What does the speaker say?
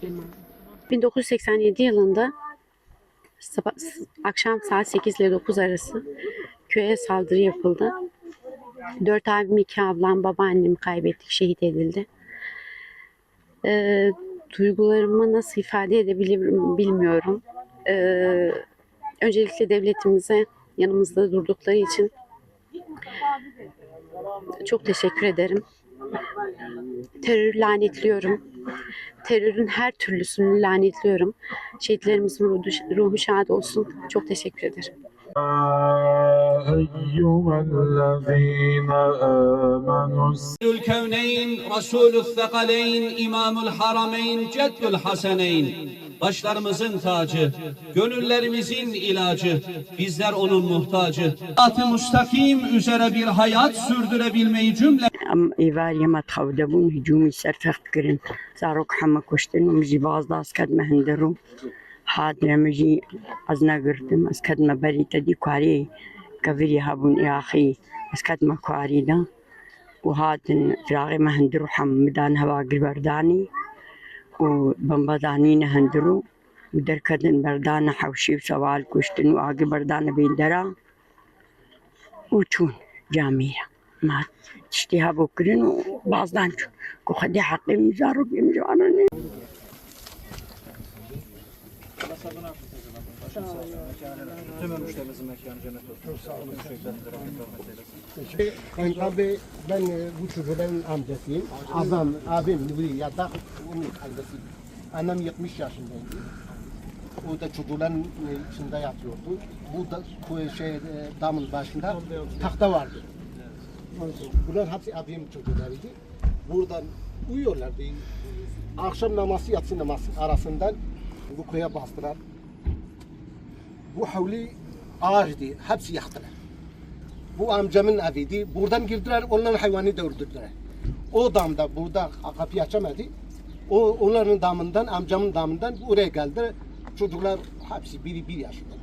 Hmm, 1987 yılında akşam saat 8 ile 9 arası köye saldırı yapıldı. Dört abim, iki ablam, babaannemi kaybettik, şehit edildi. Ee, duygularımı nasıl ifade edebilirim bilmiyorum. Ee, öncelikle devletimize yanımızda durdukları için çok teşekkür ederim. Terörü lanetliyorum. Terörün her türlüsünü lanetliyorum. Şehitlerimizin ruhu, ruhu şad olsun. Çok teşekkür ederim. أيها الذين آمنوا الكونين رسول الثقلين إمام الحرمين جد الحسنين Başlarımızın tacı, gönüllerimizin ilacı, bizler onun muhtacı. At-ı müstakim üzere bir hayat sürdürebilmeyi cümle ام ایواری ما تخوده بون هجومی سرفخت کرن زاروک همه کشتن و مجی باز داز کد مهندرو حاد نمجی از نگردم از کد ما بری تدی کاری کفری هبون ایاخی از کد ما کاری دا و هاتن فراغی مهندرو حم مدان هوا بردانی و بمبدانی نهندرو و درکدن بردان حوشی و سوال کشتن و آگی بردان بیندرا و چون جامیرا ما تشتيها بكرين وبعض كخدي حقي مزارو بيمجوانا Kayınkan Bey, ben e, bu çocuğun amcasıyım. Abim, abim Nuri Yadak, onun kardeşiyim. Annem 70 yaşındaydı. O da çocukların e, içinde yatıyordu. Bu da bu şey e, damın başında tahta vardı. Bunlar hepsi abim çocuklarıydı. Buradan uyuyorlardı. Akşam namazı yatsı namazı arasından bu köye bastılar. Bu havli ağaçtı. Hepsi yaktılar. Bu amcamın eviydi. Buradan girdiler, onların hayvanı da. O damda burada kapıyı açamadı. O onların damından, amcamın damından oraya geldi. Çocuklar hepsi biri bir yaşında.